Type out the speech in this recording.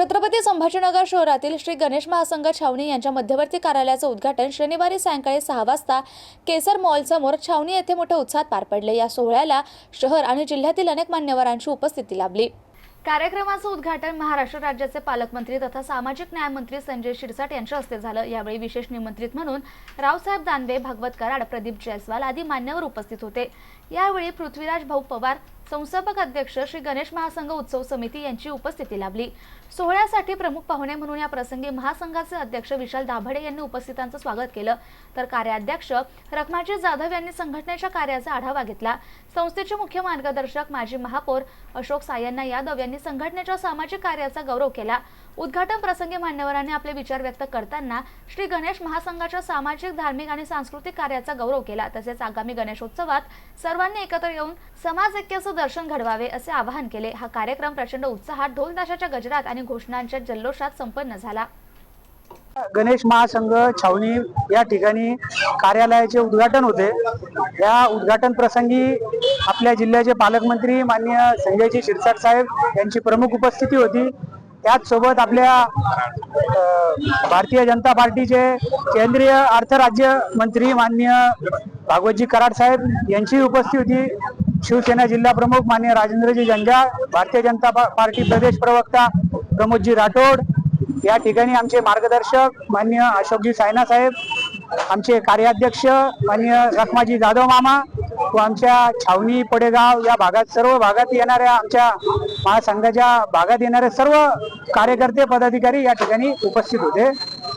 छत्रपती संभाजीनगर शहरातील श्री गणेश महासंघ छावणी यांच्या मध्यवर्ती कार्यालयाचं उद्घाटन शनिवारी सायंकाळी सहा वाजता केसर मॉलसमोर छावणी येथे मोठ्या उत्साहात पार पडले. या सोहळ्याला शहर आणि जिल्ह्यातील अनेक मान्यवरांची उपस्थिती लाभली. कार्यक्रमाचं उद्घाटन महाराष्ट्र राज्याचे पालकमंत्री तथा सामाजिक न्याय मंत्री संजय शिरसाट यांच्या हस्ते झालं. यावेळी विशेष निमंत्रित म्हणून रावसाहेब दानवे भागवत कराड प्रदीप जयस्वाल आदी मान्यवर उपस्थित होते. यावेळी पृथ्वीराज भाऊ पवार संस्थापक अध्यक्ष श्री गणेश महासंघ उत्सव समिती यांची उपस्थिती लाभली. सोहळ्यासाठी प्रमुख पाहुणे म्हणून या प्रसंगी महासंघाचे अध्यक्ष विशाल दाभडे यांनी उपस्थितांचं स्वागत केलं. तर कार्याध्यक्ष रखमाजी जाधव यांनी संघटनेच्या कार्याचा आढावा घेतला. संस्थेचे मुख्य मार्गदर्शक माजी महापौर अशोक सायन्ना यादव यांनी संघटनेच्या सामाजिक कार्याचा गौरव केला. उद्घाटन प्रसंगी मान्यवरांनी आपले विचार व्यक्त करताना श्री गणेश महासंघाच्या सामाजिक धार्मिक आणि सांस्कृतिक कार्याचा गौरव केला. तसेच आगामी गणेशोत्सवात सर्वांनी एकत्र येऊन समाज ऐक्याचं दर्शन घडवावे असे आवाहन केले. हा कार्यक्रम प्रचंड उत्साहात ढोल ताशाच्या गजरात आणि घोषणांच्या जल्लोषात संपन्न झाला. गणेश महासंघ छावणी या ठिकाणी कार्यालयाचे उद्घाटन होते. या उद्घाटन प्रसंगी आपल्या जिल्ह्याचे पालकमंत्री माननीय संजयजी शिरसाट साहेब यांची प्रमुख उपस्थिती होती. त्याचसोबत आपल्या भारतीय जनता पार्टीचे केंद्रीय अर्थराज्य मंत्री माननीय भागवतजी कराड साहेब यांची उपस्थिती होती शिवसेना जिल्हा प्रमुख माननीय राजेंद्रजी जंजाळ भारतीय जनता पा- पार्टी प्रदेश प्रवक्ता प्रमोदजी राठोड या ठिकाणी आमचे मार्गदर्शक मान्य अशोकजी सायना साहेब आमचे कार्याध्यक्ष मान्य रखमाजी जाधव मामा तो आमच्या छावणी पडेगाव या भागात सर्व भागात येणाऱ्या आमच्या महासंघाच्या भागात येणारे सर्व कार्यकर्ते पदाधिकारी या ठिकाणी उपस्थित होते.